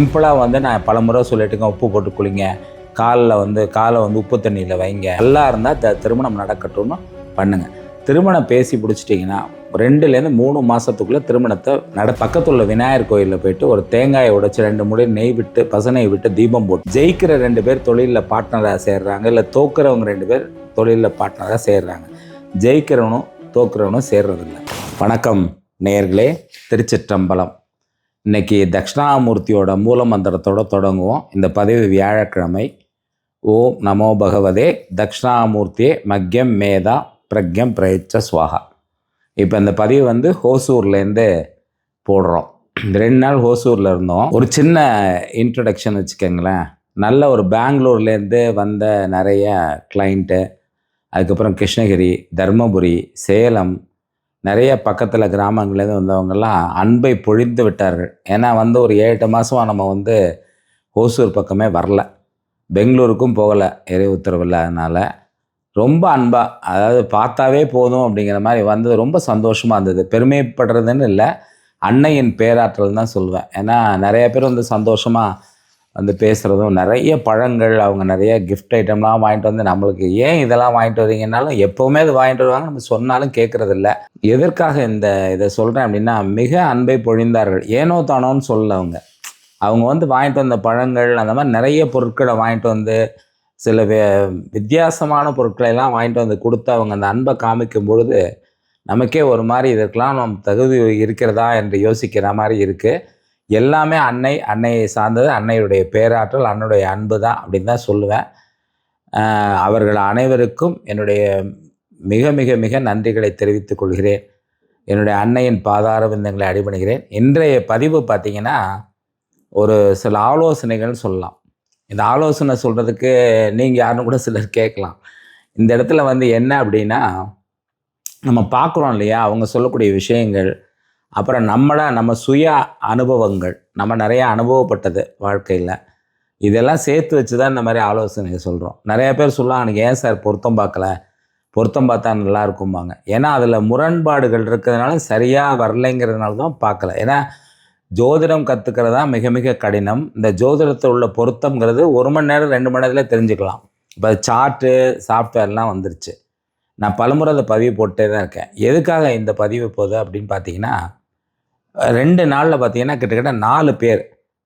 சிம்பிளாக வந்து நான் பல முறை சொல்லிட்டுங்க உப்பு போட்டு குளிங்க. காலில் வந்து காலை வந்து உப்பு தண்ணியில் வைங்க. நல்லா இருந்தால் த திருமணம் நடக்கட்டும்னு பண்ணுங்கள் திருமணம் பேசி பிடிச்சிட்டிங்கன்னா ரெண்டுலேருந்து மூணு மாதத்துக்குள்ளே திருமணத்தை நட பக்கத்தில் உள்ள விநாயகர் கோயிலில் போயிட்டு ஒரு தேங்காயை உடைச்சி ரெண்டு முடி நெய் விட்டு பசனை விட்டு தீபம் போட்டு ஜெயிக்கிற ரெண்டு பேர் தொழிலில் பார்ட்னராக சேர்றாங்க. இல்லை தோக்குறவங்க ரெண்டு பேர் தொழிலில் பார்ட்னராக சேர்றாங்க. ஜெயிக்கிறவனும் தோக்குறவனும் சேர்றதில்ல. வணக்கம் நேர்களே திருச்சிற்றம்பலம். இன்னைக்கு தட்சிணாமூர்த்தியோட மூல மந்திரத்தோட தொடங்குவோம். இந்த பதிவு வியாழக்கிழமை. ஓம் நமோ பகவதே தட்சிணாமூர்த்தியே மக்யம் மேதா பிரக்யம் பிரயச்ச சுவாகா. இப்போ இந்த பதிவு வந்து ஹோசூர்லேருந்து போடுறோம். ரெண்டு நாள் ஹோசூரில் இருந்தோம். ஒரு சின்ன இன்ட்ரடக்ஷன் வச்சுக்கோங்களேன். நல்ல ஒரு பெங்களூர்லேருந்து வந்த நிறைய கிளைண்ட்டு அதுக்கப்புறம் கிருஷ்ணகிரி தர்மபுரி சேலம் நிறைய பக்கத்தில் கிராமங்கள்லேருந்து வந்தவங்கெல்லாம் அன்பை பொழிந்து விட்டார்கள். ஏன்னா வந்து ஒரு ஏழு எட்டு மாதமாக நம்ம வந்து ஓசூர் பக்கமே வரல. பெங்களூருக்கும் போகலை இறை உத்தரவு இல்லாதனால. ரொம்ப அன்பாக அதாவது பார்த்தாவே போதும் அப்படிங்கிற மாதிரி வந்தது. ரொம்ப சந்தோஷமாக இருந்தது. பெருமைப்படுறதுன்னு இல்லை அன்னையின் பேராற்றல் தான் சொல்லுவேன் ஏன்னா நிறைய பேர் வந்து சந்தோஷமாக வந்து பேசுகிறதும் நிறைய பழங்கள் அவங்க நிறைய கிஃப்ட் ஐட்டம்லாம் வாங்கிட்டு வந்து நம்மளுக்கு ஏன் இதெல்லாம் வாங்கிட்டு வரீங்கன்னாலும் எப்போவுமே அது வாங்கிட்டு வருவாங்க. நம்ம சொன்னாலும் கேட்குறதில்ல எதற்காக இந்த இதை சொல்கிறேன் அப்படின்னா மிக அன்பை பொழிந்தார்கள். ஏனோ தானோன்னு சொல்லல அவங்க. அவங்க வந்து வாங்கிட்டு வந்த பழங்கள் அந்த மாதிரி நிறைய பொருட்களை வாங்கிட்டு வந்து சில வித்தியாசமான பொருட்களை எல்லாம் வாங்கிட்டு வந்து கொடுத்து அவங்க அந்த அன்பை காமிக்கும் பொழுது நமக்கே ஒரு மாதிரி இதற்கெல்லாம் நம் தகுதி இருக்கிறதா என்று யோசிக்கிற மாதிரி இருக்குது எல்லாமே அன்னை அன்னையை சார்ந்தது அன்னையுடைய பேராற்றல் அன்னுடைய அன்பு தான் அப்படின்னு தான் சொல்லுவேன். அவர்கள் அனைவருக்கும் என்னுடைய மிக மிக மிக நன்றிகளை தெரிவித்துக் கொள்கிறேன். என்னுடைய அன்னையின் பாதார விந்தங்களை அடிபணிகிறேன். இன்றைய பதிவு பார்த்தீங்கன்னா ஒரு சில ஆலோசனைகள்னு சொல்லலாம். இந்த ஆலோசனை சொல்கிறதுக்கு நீங்கள் யாருன்னு கூட சிலர் கேட்கலாம். இந்த இடத்துல வந்து என்ன அப்படின்னா நம்ம பார்க்குறோம் இல்லையா? அவங்க சொல்லக்கூடிய விஷயங்கள் அப்புறம் நம்மளை நம்ம சுய அனுபவங்கள் நம்ம நிறையா அனுபவப்பட்டது வாழ்க்கையில். இதெல்லாம் சேர்த்து வச்சு தான் இந்த மாதிரி ஆலோசனை சொல்கிறோம் நிறையா பேர் சொல்லலாம் எனக்கு ஏன் சார் பொருத்தம் பார்க்கல? பொருத்தம் பார்த்தா நல்லா இருக்கும்பாங்க. ஏன்னா அதில் முரண்பாடுகள் இருக்கிறதுனால சரியாக வரலைங்கிறதுனால தான் பார்க்கல. ஏன்னா ஜோதிடம் கற்றுக்கிறது தான் மிக மிக கடினம். இந்த ஜோதிடத்தில் உள்ள பொருத்தங்கிறது ஒரு மணி நேரம் ரெண்டு மணி நேரத்தில் தெரிஞ்சுக்கலாம். இப்போ சார்ட்டு சாஃப்ட்வேர்லாம் வந்துருச்சு. நான் பலமுறை அதை பதிவு போட்டே தான் இருக்கேன். எதுக்காக இந்த பதிவு போகுது அப்படின்னு பார்த்தீங்கன்னா ரெண்டு நாளில் பார்த்தீங்கன்னா கிட்டத்தட்ட நாலு பேர்.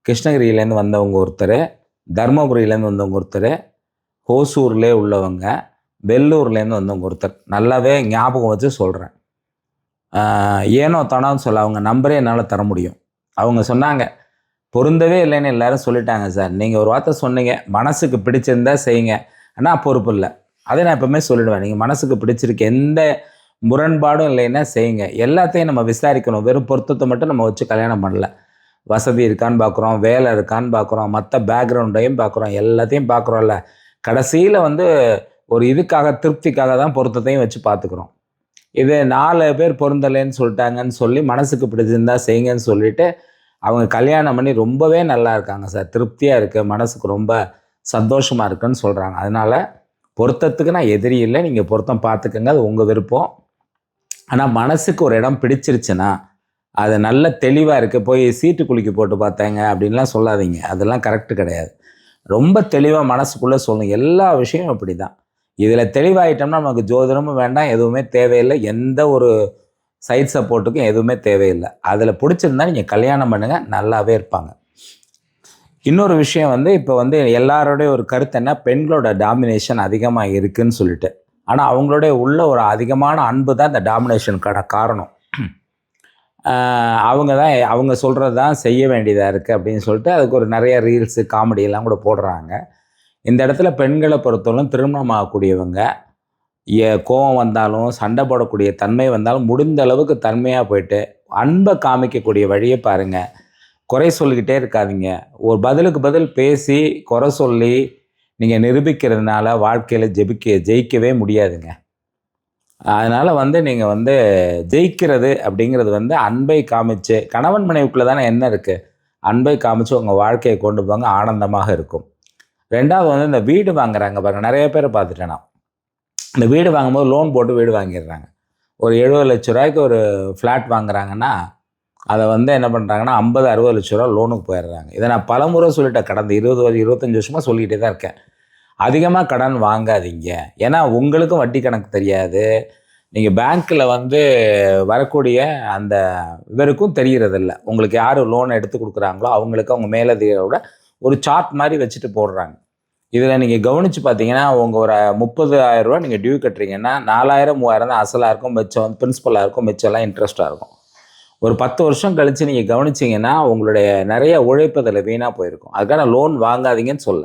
கிருஷ்ணகிரியிலேருந்து வந்தவங்க ஒருத்தர் தர்மபுரியிலேருந்து வந்தவங்க ஒருத்தர் ஹோசூர்லேயே உள்ளவங்க வெள்ளூர்லேருந்து வந்தவங்க ஒருத்தர். நல்லாவே ஞாபகம் வச்சு சொல்கிறேன் ஏனோ தானோன்னு சொல்ல அவங்க நம்பரே என்னால் தர முடியும். அவங்க சொன்னாங்க பொருந்தவே இல்லைன்னு எல்லாரும் சொல்லிட்டாங்க சார். நீங்கள் ஒரு வார்த்தை சொன்னீங்க மனசுக்கு பிடிச்சிருந்தா செய்யுங்க. ஆனால் பொறுப்பு இல்லை. அதை நான் எப்போவுமே சொல்லிடுவேன். நீங்கள் மனசுக்கு பிடிச்சிருக்கு எந்த முரண்பாடும் இல்லைன்னா செய்யுங்க. எல்லாத்தையும் நம்ம விசாரிக்கணும். வெறும் பொருத்தத்தை மட்டும் நம்ம வச்சு கல்யாணம் பண்ணல. வசதி இருக்கான்னு பார்க்குறோம் வேலை இருக்கான்னு பார்க்குறோம் மற்ற பேக்ரவுண்டையும் பார்க்குறோம் எல்லாத்தையும் பார்க்குறோம்ல கடைசியில் வந்து ஒரு இதுக்காக திருப்திக்காக தான் பொருத்தத்தையும் வச்சு பார்த்துக்குறோம் இது நாலு பேர் பொருந்தலைன்னு சொல்லிட்டாங்கன்னு சொல்லி மனசுக்கு பிடிச்சிருந்தா செய்யுங்கன்னு சொல்லிட்டு அவங்க கல்யாணம் பண்ணி ரொம்பவே நல்லா இருக்காங்க சார். திருப்தியாக இருக்குது மனசுக்கு ரொம்ப சந்தோஷமாக இருக்குன்னு சொல்கிறாங்க அதனால் பொருத்தத்துக்கு நான் எதிரி இல்லை. நீங்கள் பொருத்தம் பார்த்துக்கங்க அது உங்கள் விருப்பம். ஆனால் மனசுக்கு ஒரு இடம் பிடிச்சிருச்சுன்னா அது நல்ல தெளிவாக இருக்குது போய் சீட்டு குலுக்கி போட்டு பார்த்தேங்க அப்படின்லாம் சொல்லாதீங்க. அதெல்லாம் கரெக்டு கிடையாது. ரொம்ப தெளிவாக மனசுக்குள்ளே சொல்லணும். எல்லா விஷயமும் அப்படி தான் இதில் தெளிவாயிட்டோம்னா நமக்கு ஜோதிடமும் வேண்டாம். எதுவுமே தேவையில்லை. எந்த ஒரு சைட் சப்போர்ட்டுக்கும் எதுவுமே தேவையில்லை. அதில் பிடிச்சிருந்தா நீங்கள் கல்யாணம் பண்ணுங்கள் நல்லாவே இருப்பாங்க. இன்னொரு விஷயம் வந்து இப்போ வந்து எல்லாரோடைய ஒரு கருத்து என்ன? பெண்களோட டாமினேஷன் அதிகமாக இருக்குதுன்னு சொல்லிட்டு. ஆனால் அவங்களுடைய உள்ள ஒரு அதிகமான அன்பு தான் இந்த டாமினேஷனுக்கான காரணம். அவங்க தான் அவங்க சொல்கிறது தான் செய்ய வேண்டியதாக இருக்குது அப்படின்னு சொல்லிட்டு அதுக்கு ஒரு நிறைய ரீல்ஸு காமெடி எல்லாம் கூட போடுறாங்க. இந்த இடத்துல பெண்களை பொறுத்தவரைக்கும் திருமணம் ஆகக்கூடியவங்க ஏ- வந்தாலும் சண்டை போடக்கூடிய தன்மை வந்தாலும் முடிந்த அளவுக்கு தன்மையாக போயிட்டு அன்பை காமிக்கக்கூடிய வழியை பாருங்கள் குறை சொல்லிக்கிட்டே இருக்காதிங்க. ஒரு பதிலுக்கு பதில் பேசி குறை சொல்லி நீங்கள் நிரூபிக்கிறதுனால வாழ்க்கையில் ஜெபிக்க ஜெயிக்கவே முடியாதுங்க. அதனால் வந்து நீங்கள் வந்து ஜெயிக்கிறது அப்படிங்கிறது வந்து அன்பை காமிச்சு கணவன் மனைவிக்குள்ளே தானே என்ன இருக்குது அன்பை காமிச்சு உங்கள் வாழ்க்கையை கொண்டு போங்க ஆனந்தமாக இருக்கும். ரெண்டாவது வந்து இந்த வீடு வாங்குறாங்க பாருங்கள் நிறைய பேர் பார்த்துட்டேன் நான். இந்த வீடு வாங்கும்போது லோன் போட்டு வீடு வாங்கிடுறாங்க. ஒரு எழுபது லட்ச ரூபாய்க்கு ஒரு ஃப்ளாட் வாங்குறாங்கன்னா அதை வந்து என்ன பண்ணுறாங்கன்னா ஐம்பது அறுபது லட்ச ரூபா லோனுக்கு போயிடுறாங்க. இதை நான் பலமுறை சொல்லிட்டேன் கடந்த இருபது வரு- இருபத்தஞ்சி வருஷமாக சொல்லிக்கிட்டே தான் இருக்கேன். அதிகமாக கடன் வாங்காதீங்க. ஏன்னா உங்களுக்கும் வட்டி கணக்கு தெரியாது. நீங்கள் பேங்க்கில் வந்து வரக்கூடிய அந்த இவருக்கும் தெரிகிறதில்ல உங்களுக்கு யார் லோன் எடுத்து கொடுக்குறாங்களோ அவங்களுக்கு அவங்க மேலதிகாரோட ஒரு சார்ட் மாதிரி வச்சுட்டு போடுறாங்க. இதில் நீங்கள் கவனித்து பார்த்தீங்கன்னா உங்கள் ஒரு முப்பதாயிரம் ரூபா நீங்கள் டியூ கட்டுறீங்கன்னா நாலாயிரம் மூவாயிரம் தான் அசலாக இருக்கும் மிச்சம் வந்து பிரின்ஸிபலாக இருக்கும் மிச்சம்லாம் இன்ட்ரெஸ்ட்டாக இருக்கும். ஒரு பத்து வருஷம் கழித்து நீங்கள் கவனிச்சிங்கன்னா உங்களுடைய நிறைய உழைப்பு அதில் வீணாக போயிருக்கும். அதுக்கான லோன் வாங்காதீங்கன்னு சொல்ல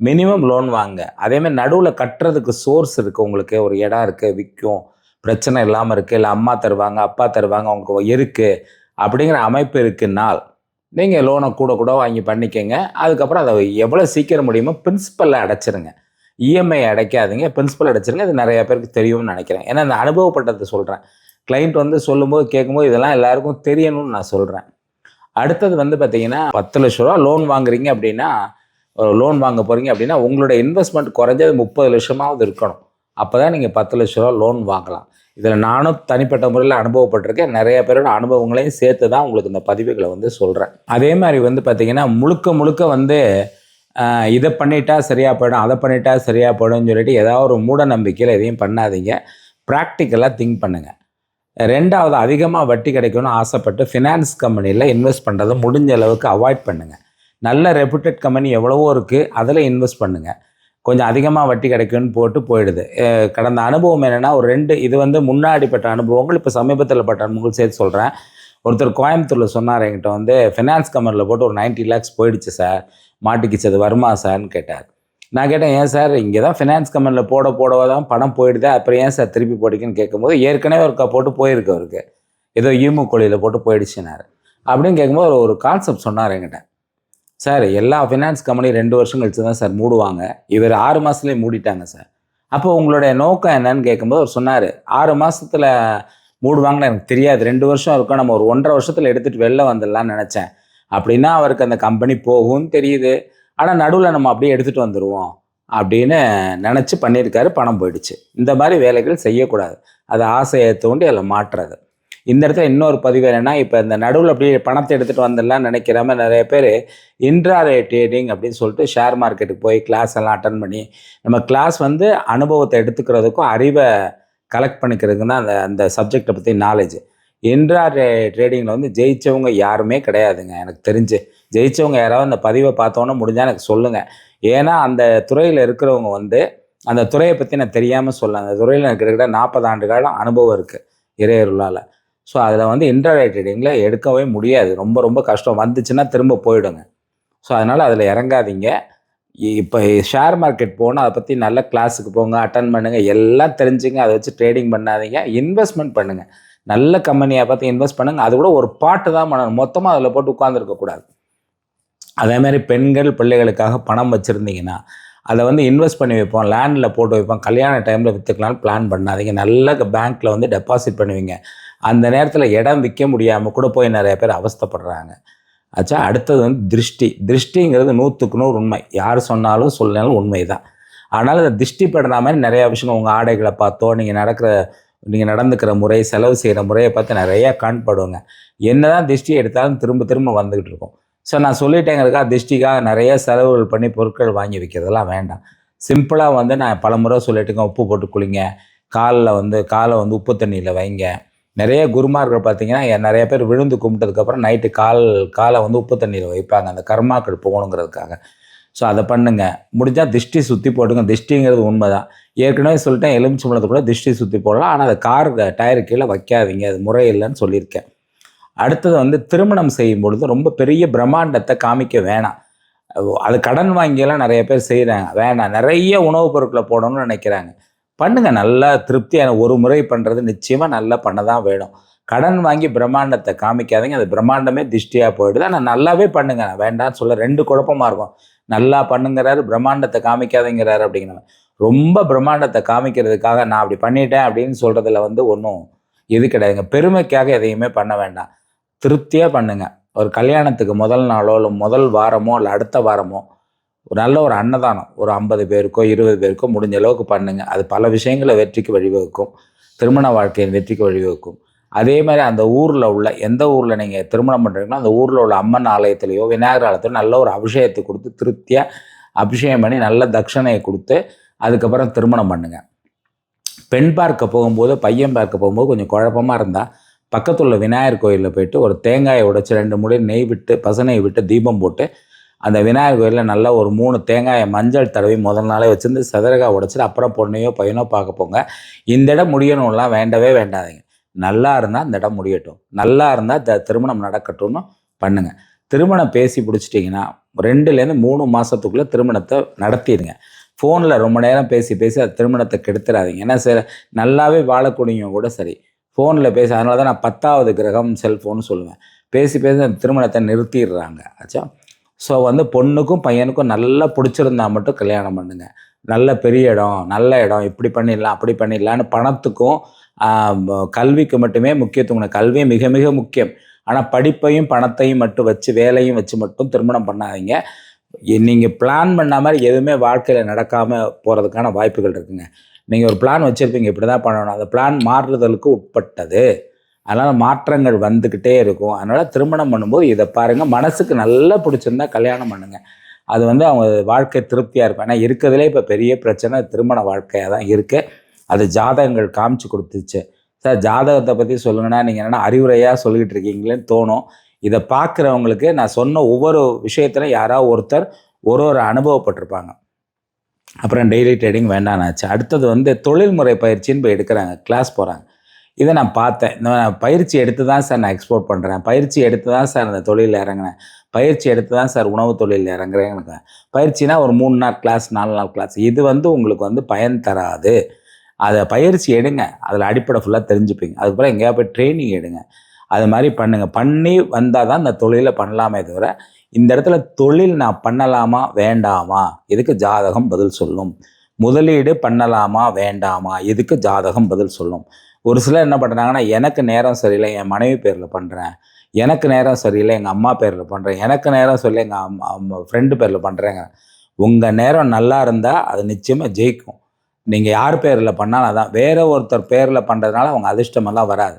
மினிமம் லோன் வாங்க. அதேமாதிரி நடுவில் கட்டுறதுக்கு சோர்ஸ் இருக்குது உங்களுக்கு ஒரு இடம் இருக்குது விற்கும். பிரச்சனை இல்லாமல் இருக்குது இல்லை அம்மா தருவாங்க அப்பா தருவாங்க உங்களுக்கு இருக்குது அப்படிங்கிற அமைப்பு இருக்குன்னால் நீங்கள் லோனை கூட கூட வாங்கி பண்ணிக்கோங்க. அதுக்கப்புறம் அதை எவ்வளோ சீக்கிரம் முடியுமோ பிரின்சிபலில் அடைச்சிருங்க. இஎம்ஐ அடைக்காதீங்க. பிரின்சிபல் அடைச்சிருங்க. இது நிறைய பேருக்கு தெரியும்னு நினைக்கிறேன். ஏன்னா இந்த அனுபவப்பட்டதை சொல்கிறேன் கிளைண்ட் வந்து சொல்லும்போது கேட்கும்போது இதெல்லாம் எல்லாருக்கும் தெரியணும்னு நான் சொல்கிறேன் அடுத்தது வந்து பார்த்தீங்கன்னா பத்து லட்ச ரூபா லோன் வாங்குறீங்க அப்படின்னா லோன் வாங்க போகிறீங்க அப்படின்னா உங்களோட இன்வெஸ்ட்மெண்ட் குறைஞ்சது முப்பது லட்சமாவது இருக்கணும். அப்போ தான் நீங்கள் பத்து லட்ச ரூபா லோன் வாங்கலாம். இதில் நானும் தனிப்பட்ட முறையில் அனுபவப்பட்டிருக்கேன். நிறைய பேரோட அனுபவங்களையும் சேர்த்து தான் உங்களுக்கு இந்த பதிவுகளை வந்து சொல்கிறேன் அதே மாதிரி வந்து பார்த்தீங்கன்னா முழுக்க முழுக்க வந்து இதை பண்ணிட்டா சரியாக போயிடும் அதை பண்ணிட்டா சரியாக போயிடும்னு சொல்லிட்டு ஏதாவது ஒரு மூட நம்பிக்கையில் எதையும் பண்ணாதீங்க. ப்ராக்டிக்கலாக திங்க் பண்ணுங்கள் ரெண்டாவது அதிகமாக வட்டி கிடைக்கணும்னு ஆசைப்பட்டு ஃபினான்ஸ் கம்பெனியில் இன்வெஸ்ட் பண்ணுறதை முடிஞ்ச அளவுக்கு அவாய்ட் பண்ணுங்கள் நல்ல ரெப்யூட்டட் கம்பெனி எவ்வளவோ இருக்குது அதில் இன்வெஸ்ட் பண்ணுங்கள் கொஞ்சம் அதிகமாக வட்டி கிடைக்கும்னு போட்டு போயிடுது. கடந்த அனுபவம் என்னென்னா ஒரு ரெண்டு இது வந்து முன்னாடி பட்ட அனுபவங்கள் இப்போ சமீபத்தில் பட்ட அனுபவங்கள் சேர்த்து சொல்கிறேன் ஒருத்தர் கோயம்புத்தூரில் சொன்னார் என்கிட்ட வந்து ஃபினான்ஸ் கம்பெனியில் போட்டு ஒரு 90 லேக்ஸ் போயிடுச்சு சார் மாட்டிக்கிச்சு அது வருமா சார்னு கேட்டார். நான் கேட்டேன் ஏன் சார் இங்கே தான் ஃபினான்ஸ் கம்பெனியில் போட போடவா தான் பணம் போயிடுது? அப்புறம் ஏன் சார் திருப்பி போட்டிங்கன்னு கேட்கும்போது ஏற்கனவே ஒருக்கா போட்டு போயிருக்கு அவருக்கு. ஏதோ ஈமு கோழியில் போட்டு போயிடுச்சுனார் அப்படின்னு கேட்கும்போது ஒரு கான்செப்ட் சொன்னார் என்கிட்ட. சார் எல்லா ஃபினான்ஸ் கம்பெனி ரெண்டு வருஷம் கழிச்சு தான் சார் மூடுவாங்க. இவர் ஆறு மாதத்துலேயே மூடிட்டாங்க சார். அப்போ உங்களுடைய நோக்கம் என்னன்னு கேட்கும்போது அவர் சொன்னார் ஆறு மாதத்தில் மூடுவாங்கன்னு எனக்கு தெரியாது. ரெண்டு வருஷம் இருக்கும். நம்ம ஒரு ஒன்றரை வருஷத்தில் எடுத்துகிட்டு வெளில வந்துடலாம்னு நினச்சேன். அப்படின்னா அவருக்கு அந்த கம்பெனி போகும்னு தெரியுது. ஆனால் நடுவில் நம்ம அப்படியே எடுத்துகிட்டு வந்துடுவோம் அப்படின்னு நினச்சி பண்ணியிருக்காரு. பணம் போயிடுச்சு. இந்த மாதிரி வேலைகள் செய்யக்கூடாது. அதை ஆசையை தூண்டி அதில் மாற்றுறது இந்த இடத்துல இன்னொரு பதிவு என்னென்னா இப்போ இந்த நடுவில் அப்படியே பணத்தை எடுத்துகிட்டு வந்துடலாம் நினைக்கிறாம நிறைய பேர் இன்ட்ராரே ட்ரேடிங் அப்படின்னு சொல்லிட்டு ஷேர் மார்க்கெட்டுக்கு போய் கிளாஸ் எல்லாம் அட்டன் பண்ணி நம்ம கிளாஸ் வந்து அனுபவத்தை எடுத்துக்கிறதுக்கும் அறிவை கலெக்ட் பண்ணிக்கிறதுக்கு தான் அந்த அந்த சப்ஜெக்டை பற்றி நாலேஜ் இன்ட்ரா ட்ரேடிங்கில் வந்து ஜெயித்தவங்க யாருமே கிடையாதுங்க எனக்கு தெரிஞ்சு. ஜெயித்தவங்க யாராவது அந்த பதிவை பார்த்தோன்னே முடிஞ்சால் எனக்கு சொல்லுங்கள் ஏன்னா அந்த துறையில் இருக்கிறவங்க வந்து அந்த துறையை பற்றி நான் தெரியாமல் சொல்ல அந்த துறையில் எனக்கு இருக்கிற நாற்பது ஆண்டு காலம் அனுபவம் இருக்குது இறையருளால். ஸோ அதில் வந்து இன்டர்நெட் ட்ரேடிங்கில் எடுக்கவே முடியாது. ரொம்ப ரொம்ப கஷ்டம். வந்துச்சுன்னா திரும்ப போயிடுங்க. ஸோ அதனால் அதில் இறங்காதீங்க. இப்போ ஷேர் மார்க்கெட் போனால் அதை பற்றி நல்ல கிளாஸுக்கு போங்க அட்டன் பண்ணுங்கள் எல்லாம் தெரிஞ்சுங்க அதை வச்சு ட்ரேடிங் பண்ணாதீங்க. இன்வெஸ்ட்மெண்ட் பண்ணுங்கள் நல்ல கம்பெனியை பார்த்து இன்வெஸ்ட் பண்ணுங்கள் அது கூட ஒரு பாட்டு தான் பண்ணணும். மொத்தமாக அதில் போட்டு உட்காந்துருக்கக்கூடாது அதேமாதிரி பெண்கள் பிள்ளைகளுக்காக பணம் வச்சுருந்தீங்கன்னா அதை வந்து இன்வெஸ்ட் பண்ணி வைப்போம். லேண்டில் போட்டு வைப்போம். கல்யாண டைமில் விற்றுக்கலாம்னு பிளான் பண்ணாதீங்க. நல்ல பேங்க்கில் வந்து டெபாசிட் பண்ணுவீங்க. அந்த நேரத்தில் இடம் விற்க முடியாமல் கூட போய் நிறைய பேர் அவஸ்தைப்படுறாங்க. ஆச்சா அடுத்தது வந்து திருஷ்டி. திருஷ்டிங்கிறது நூற்றுக்கு நூறு உண்மை. யார் சொன்னாலும் சொல்லனாலும் உண்மை தான் ஆனால் அந்த திருஷ்டி படுற மாதிரி நிறையா விஷயங்கள் உங்கள் ஆடைகளை பார்த்தோ நீங்கள் நடக்கிற நீங்கள் நடந்துக்கிற முறை செலவு செய்கிற முறையை பார்த்து நிறையா காண்படுவாங்க என்ன தான் திருஷ்டி எடுத்தாலும் திரும்ப திரும்ப வந்துக்கிட்டு இருக்கும். ஸோ நான் சொல்லிட்டேங்கிறக்கா திருஷ்டிக்காக நிறைய செலவுகள் பண்ணி பொருட்கள் வாங்கி வைக்கிறதெல்லாம் வேண்டாம். சிம்பிளாக வந்து நான் பல முறை சொல்லிட்டுங்க உப்பு போட்டு குளிங்க. காலில் வந்து காலை வந்து உப்பு தண்ணியில் வைங்க. நிறைய குருமார்கள் பார்த்தீங்கன்னா நிறைய பேர் விழுந்து கும்பிட்டதுக்கப்புறம் நைட்டு கால் காலை வந்து உப்பு தண்ணியில் வைப்பாங்க. அந்த கர்மாக்கள் போகணுங்கிறதுக்காக. ஸோ அதை பண்ணுங்கள் முடிஞ்சால் திஷ்டி சுற்றி போட்டுங்க. திஷ்டிங்கிறது உண்மை தான் ஏற்கனவே சொல்லிட்டேன் எலுமிச்சம்பளத்தை கூட திஷ்டி சுற்றி போடலாம். ஆனால் அதை கார் டயர் கீழே வைக்காதீங்க. அது முறை இல்லைன்னு சொல்லியிருக்கேன். அடுத்தது வந்து திருமணம் செய்யும் பொழுது ரொம்ப பெரிய பிரம்மாண்டத்தை காமிக்க வேணாம். அது கடன் வாங்கியெல்லாம் நிறைய பேர் செய்கிறாங்க வேணாம். நிறைய உணவுப் பொருட்களை போடணும்னு நினைக்கிறாங்க. பண்ணுங்க. நல்லா திருப்தியான ஒரு முறை பண்ணுறது நிச்சயமாக நல்லா பண்ண தான் வேணும். கடன் வாங்கி பிரம்மாண்டத்தை காமிக்காதீங்க. அது பிரம்மாண்டமே திஷ்டியாக போயிடுது. ஆனால் நல்லாவே பண்ணுங்க. நான் வேண்டாம்னு சொல்ல ரெண்டு குழப்பமாக இருக்கும். நல்லா பண்ணுங்கிறாரு பிரம்மாண்டத்தை காமிக்காதேங்கிறாரு அப்படிங்கிறவன் ரொம்ப பிரம்மாண்டத்தை காமிக்கிறதுக்காக நான் அப்படி பண்ணிட்டேன் அப்படின்னு சொல்கிறதுல வந்து ஒன்றும் இது கிடையாதுங்க. பெருமைக்காக எதையுமே பண்ண வேண்டாம். திருப்தியாக பண்ணுங்கள் ஒரு கல்யாணத்துக்கு முதல் நாளோ இல்லை முதல் வாரமோ இல்லை அடுத்த வாரமோ ஒரு நல்ல ஒரு அன்னதானம். ஒரு ஐம்பது பேருக்கோ இருபது பேருக்கோ முடிஞ்ச அளவுக்கு பண்ணுங்க. அது பல விஷயங்களை வெற்றிக்கு வழிவகுக்கும். திருமண வாழ்க்கையின் வெற்றிக்கு வழிவகுக்கும். அதே மாதிரி அந்த ஊரில் உள்ள எந்த ஊரில் நீங்கள் திருமணம் பண்ணுறீங்களோ அந்த ஊரில் உள்ள அம்மன் ஆலயத்திலையோ விநாயகர் ஆலயத்திலோ நல்ல ஒரு அபிஷேகத்தை கொடுத்து திருப்தியாக அபிஷேகம் பண்ணி நல்ல தட்சணையை கொடுத்து அதுக்கப்புறம் திருமணம் பண்ணுங்க. பெண் பார்க்க போகும்போது பையன் பார்க்க போகும்போது கொஞ்சம் குழப்பமாக இருந்தால் பக்கத்துள்ள விநாயகர் கோயிலில் போயிட்டு ஒரு தேங்காயை உடைச்சி ரெண்டு முடி நெய் விட்டு பசனை விட்டு தீபம் போட்டு அந்த விநாயகர் கோயிலில் நல்லா ஒரு மூணு தேங்காயை மஞ்சள் தடவி முதல் நாளே வச்சுருந்து சதுரகாய் உடச்சிட்டு அப்புறம் பொண்ணையோ பையனோ பார்க்க போங்க. இந்த இடம் முடியணும்லாம் வேண்டவே வேண்டாதீங்க. நல்லா இருந்தால் இந்த இடம் முடியட்டும். நல்லா இருந்தால் த திருமணம் நடக்கட்டும்னு பண்ணுங்கள் திருமணம் பேசி பிடிச்சிட்டிங்கன்னா ரெண்டுலேருந்து மூணு மாதத்துக்குள்ளே திருமணத்தை நடத்திடுங்க. ஃபோனில் ரொம்ப நேரம் பேசி பேசி அது திருமணத்தை கெடுத்துடாதீங்க ஏன்னா சில நல்லாவே வாழக்கூடியவங்க கூட சரி. ஃபோனில் பேசி அதனால தான் நான் பத்தாவது கிரகம் செல்ஃபோன்னு சொல்லுவேன். பேசி பேசி அந்த திருமணத்தை நிறுத்திடுறாங்க. ஆச்சா? ஸோ வந்து பொண்ணுக்கும் பையனுக்கும் நல்லா பிடிச்சிருந்தா மட்டும் கல்யாணம் பண்ணுங்க. நல்ல பெரிய இடம் நல்ல இடம் இப்படி பண்ணிடலாம் அப்படி பண்ணிடலான்னு பணத்துக்கும் கல்விக்கு மட்டுமே முக்கியத்துவம் கல்வி மிக மிக முக்கியம். ஆனால் படிப்பையும் பணத்தையும் மட்டும் வச்சு வேலையும் வச்சு மட்டும் திருமணம் பண்ணாதீங்க. நீங்கள் பிளான் பண்ண மாதிரி எதுவுமே வாழ்க்கையில் நடக்காமல் போகிறதுக்கான வாய்ப்புகள் இருக்குங்க. நீங்கள் ஒரு பிளான் வச்சுருப்பீங்க இப்படி தான் பண்ணணும். அந்த பிளான் மாறுதலுக்கு உட்பட்டது. அதனால் மாற்றங்கள் வந்துக்கிட்டே இருக்கும். அதனால் திருமணம் பண்ணும்போது இதை பாருங்கள் மனசுக்கு நல்லா பிடிச்சிருந்தா கல்யாணம் பண்ணுங்கள் அது வந்து அவங்க வாழ்க்கை திருப்தியாக இருக்கும். ஏன்னா இருக்கிறதுலே இப்போ பெரிய பிரச்சனை திருமண வாழ்க்கையாக தான் இருக்குது அது ஜாதகங்கள் காமிச்சு கொடுத்துச்சு. சார் ஜாதகத்தை பற்றி சொல்லுங்கன்னா நீங்கள் என்னென்னா அறிவுரையாக சொல்லிக்கிட்டு இருக்கீங்களேன்னு தோணும். இதை பார்க்குறவங்களுக்கு நான் சொன்ன ஒவ்வொரு விஷயத்திலும் யாராவது ஒருத்தர் ஒரு ஒரு அனுபவப்பட்டிருப்பாங்க. அப்புறம் டெய்லி ட்ரேடிங் வேண்டாம்னாச்சு. அடுத்தது வந்து தொழில்முறை பயிற்சின்னு போய் எடுக்கிறாங்க. கிளாஸ் போகிறாங்க இதை நான் பார்த்தேன். இந்த நான் பயிற்சி எடுத்து தான் சார் நான் எக்ஸ்போர்ட் பண்ணுறேன் பயிற்சி எடுத்து தான் சார் அந்த தொழிலில் இறங்கினேன். பயிற்சி எடுத்து தான் சார் உணவு தொழிலில் இறங்குறேன் பயிற்சினா ஒரு மூணு நாள் கிளாஸ் நாலு நாள் கிளாஸ் இது வந்து உங்களுக்கு வந்து பயன் தராது. அதை பயிற்சி எடுங்க. அதில் அடிப்படை ஃபுல்லாக தெரிஞ்சுப்பீங்க. அதுக்கப்புறம் எங்கேயா போய் ட்ரைனிங் எடுங்க. அது மாதிரி பண்ணுங்கள் பண்ணி வந்தால் தான் இந்த தொழிலை பண்ணலாமே தவிர இந்த இடத்துல தொழில் நான் பண்ணலாமா வேண்டாமா? இதுக்கு ஜாதகம் பதில் சொல்லும். முதலீடு பண்ணலாமா வேண்டாமா? இதுக்கு ஜாதகம் பதில் சொல்லும். ஒரு சிலர் என்ன பண்ணுறாங்கன்னா எனக்கு நேரம் சரியில்லை என் மனைவி பேரில் பண்ணுறேன் எனக்கு நேரம் சரியில்லை எங்கள் அம்மா பேரில் பண்ணுறேன் எனக்கு நேரம் சொல்லி எங்கள் அம்மா அம்மா ஃப்ரெண்டு பேரில் பண்ணுறேங்க உங்கள் நேரம் நல்லா இருந்தால் அது நிச்சயமாக ஜெயிக்கும். நீங்கள் யார் பேரில் பண்ணாலும் அதான். வேற ஒருத்தர் பேரில் பண்ணுறதுனால அவங்க அதிர்ஷ்டமெல்லாம் வராது.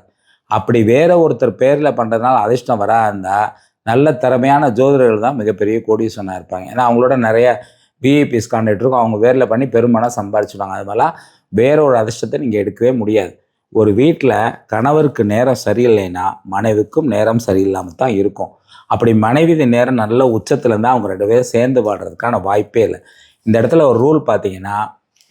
அப்படி வேற ஒருத்தர் பேரில் பண்ணுறதுனால அதிர்ஷ்டம் வராதுந்தா நல்ல திறமையான ஜோதிடர்கள் தான் மிகப்பெரிய கோடீஸ்வரனாக இருப்பாங்க. ஏன்னா அவங்களோட நிறைய விஐபிஸ் கான்டாக்ட் இருக்கும். அவங்க பேரில் பண்ணி பெருமனாக சம்பாரிச்சுடுவாங்க. அது மாதிரிலாம் வேற ஒரு அதிர்ஷ்டத்தை நீங்கள் எடுக்கவே முடியாது. ஒரு வீட்டில் கணவருக்கு நேரம் சரியில்லைன்னா மனைவிக்கும் நேரம் சரியில்லாமல் தான் இருக்கும். அப்படி மனைவி நேரம் நல்ல உச்சத்தில் இருந்தால் அவங்க ரெண்டு பேரும் சேர்ந்து பாடுறதுக்கான வாய்ப்பே இல்லை. இந்த இடத்துல ஒரு ரூல் பார்த்தீங்கன்னா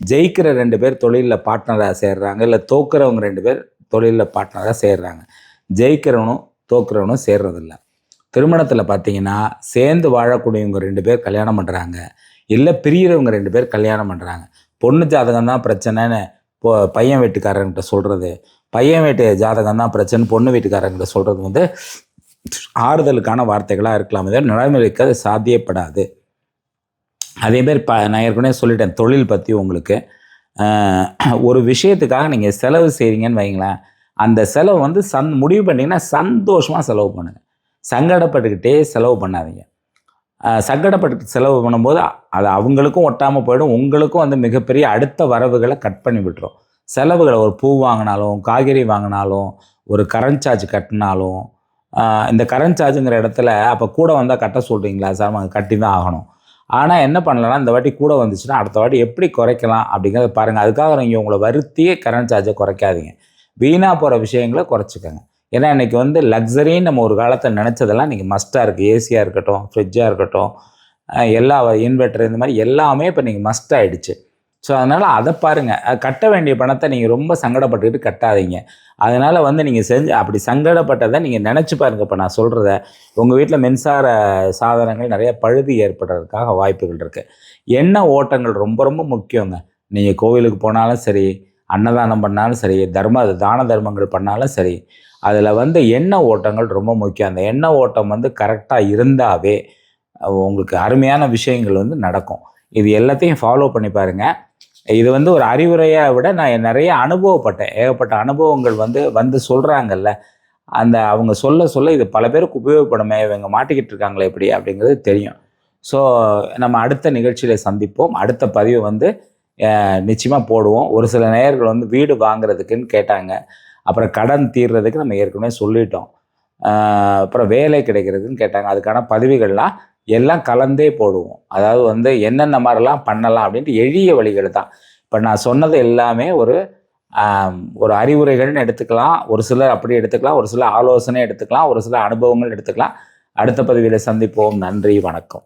ஜெயிக்கிற ரெண்டு பேர் தொழிலில் பார்ட்னராக சேர்றாங்க இல்லை தோக்குறவங்க ரெண்டு பேர் தொழிலில் பார்ட்னராக சேர்றாங்க. ஜெயிக்கிறவனும் தோக்குறவனும் சேர்றதில்ல. திருமணத்தில் பார்த்தீங்கன்னா சேர்ந்து வாழக்கூடியவங்க ரெண்டு பேர் கல்யாணம் பண்ணுறாங்க இல்லை பிரியறவங்க ரெண்டு பேர் கல்யாணம் பண்ணுறாங்க பொண்ணு ஜாதகம் தான் பிரச்சனைன்னு இப்போ பையன் வீட்டுக்காரங்கிட்ட சொல்கிறது பையன் வீட்டு ஜாதகம் தான் பிரச்சனை பொண்ணு வீட்டுக்காரங்கிட்ட சொல்கிறது வந்து ஆறுதலுக்கான வார்த்தைகளாக இருக்கலாம். இதை நடைமுறைக்கு அது சாத்தியப்படாது அதேமாரி ப நான் ஏற்கனவே சொல்லிட்டேன் தொழில் பற்றி உங்களுக்கு. ஒரு விஷயத்துக்காக நீங்கள் செலவு செய்கிறீங்கன்னு வைங்களேன். அந்த செலவு வந்து சந் முடிவு பண்ணிங்கன்னா சந்தோஷமாக செலவு பண்ணுங்கள் சங்கடப்பட்டுக்கிட்டே செலவு பண்ணாதீங்க. சங்கடப்பட்டு செலவு பண்ணும்போது அது அவங்களுக்கும் ஒட்டாமல் போயிடும். உங்களுக்கும் வந்து மிகப்பெரிய அடுத்த வரவுகளை கட் பண்ணி விட்டுரும். செலவுகளை ஒரு பூ வாங்கினாலும் காய்கறி வாங்கினாலும் ஒரு கரண்ட் சார்ஜ் கட்டினாலும் இந்த கரண்ட் சார்ஜுங்கிற இடத்துல அப்போ கூட வந்தால் கட்ட சொல்கிறீங்களா சார் நாங்கள் கட்டி தான் ஆகணும். ஆனால் என்ன பண்ணலன்னா இந்த வாட்டி கூட வந்துச்சுன்னா அடுத்த வாட்டி எப்படி குறைக்கலாம் அப்படிங்கிறத பாருங்கள் அதுக்காக நீங்கள் உங்களை வருத்தியே கரண்ட் சார்ஜை குறைக்காதீங்க. வீணாக போகிற விஷயங்களை குறைச்சிக்கோங்க. ஏன்னா இன்றைக்கி வந்து லக்ஸரின்னு நம்ம ஒரு காலத்தை நினச்சதெல்லாம் இன்றைக்கி மஸ்ட்டாக இருக்குது ஏசியாக இருக்கட்டும் ஃப்ரிட்ஜாக இருக்கட்டும் எல்லா இன்வெர்டர் இந்த மாதிரி எல்லாமே இப்போ நீங்கள் மஸ்ட் ஆகிடுச்சு ஸோ அதனால் அதை பாருங்கள் கட்ட வேண்டிய பணத்தை நீங்கள் ரொம்ப சங்கடப்பட்டுக்கிட்டு கட்டாதீங்க. அதனால் வந்து நீங்கள் செஞ்சு அப்படி சங்கடப்பட்டதை நீங்கள் நினச்சி பாருங்க. இப்போ நான் சொல்கிறத உங்கள் வீட்டில் மின்சார சாதனங்கள் நிறைய பழுது ஏற்படுறதுக்காக வாய்ப்புகள் இருக்குது என்ன ஓட்டங்கள் ரொம்ப ரொம்ப முக்கியங்க. நீங்கள் கோவிலுக்கு போனாலும் சரி அன்னதானம் பண்ணாலும் சரி தர்ம தான தர்மங்கள் பண்ணாலும் சரி அதில் வந்து எண்ணெய் ஓட்டங்கள் ரொம்ப முக்கியம். அந்த எண்ணெய் ஓட்டம் வந்து கரெக்டாக இருந்தாவே உங்களுக்கு அருமையான விஷயங்கள் வந்து நடக்கும். இது எல்லாத்தையும் ஃபாலோ பண்ணி பாருங்கள் இது வந்து ஒரு அறிவுரையை விட நான் நிறைய அனுபவப்பட்டேன். ஏகப்பட்ட அனுபவங்கள் வந்து வந்து சொல்கிறாங்கல்ல அந்த அவங்க சொல்ல சொல்ல இது பல பேருக்கு உபயோகப்படுமே இவங்க மாட்டிக்கிட்டு இருக்காங்களே எப்படி அப்படிங்கிறது தெரியும். ஸோ நம்ம அடுத்த நிகழ்ச்சியில் சந்திப்போம். அடுத்த பதிவு வந்து நிச்சயமாக போடுவோம். ஒரு சில நேயர்கள் வந்து வீடு வாங்குறதுக்குன்னு கேட்டாங்க. அப்புறம் கடன் தீர்றதுக்கு நம்ம ஏற்கனவே சொல்லிட்டோம். அப்புறம் வேலை கிடைக்கிறதுன்னு கேட்டாங்க. அதுக்கான பதவிகள்லாம் எல்லாம் கலந்தே போடுவோம். அதாவது வந்து என்னென்ன மாதிரிலாம் பண்ணலாம் அப்படின்ட்டு எளிய வழிகள் தான். இப்போ நான் சொன்னது எல்லாமே ஒரு ஒரு அறிவுரைகள்னு எடுத்துக்கலாம். ஒரு சிலர் அப்படி எடுத்துக்கலாம். ஒரு சில ஆலோசனை எடுத்துக்கலாம். ஒரு சில அனுபவங்கள் எடுத்துக்கலாம். அடுத்த பதவியில் சந்திப்போம். நன்றி. வணக்கம்.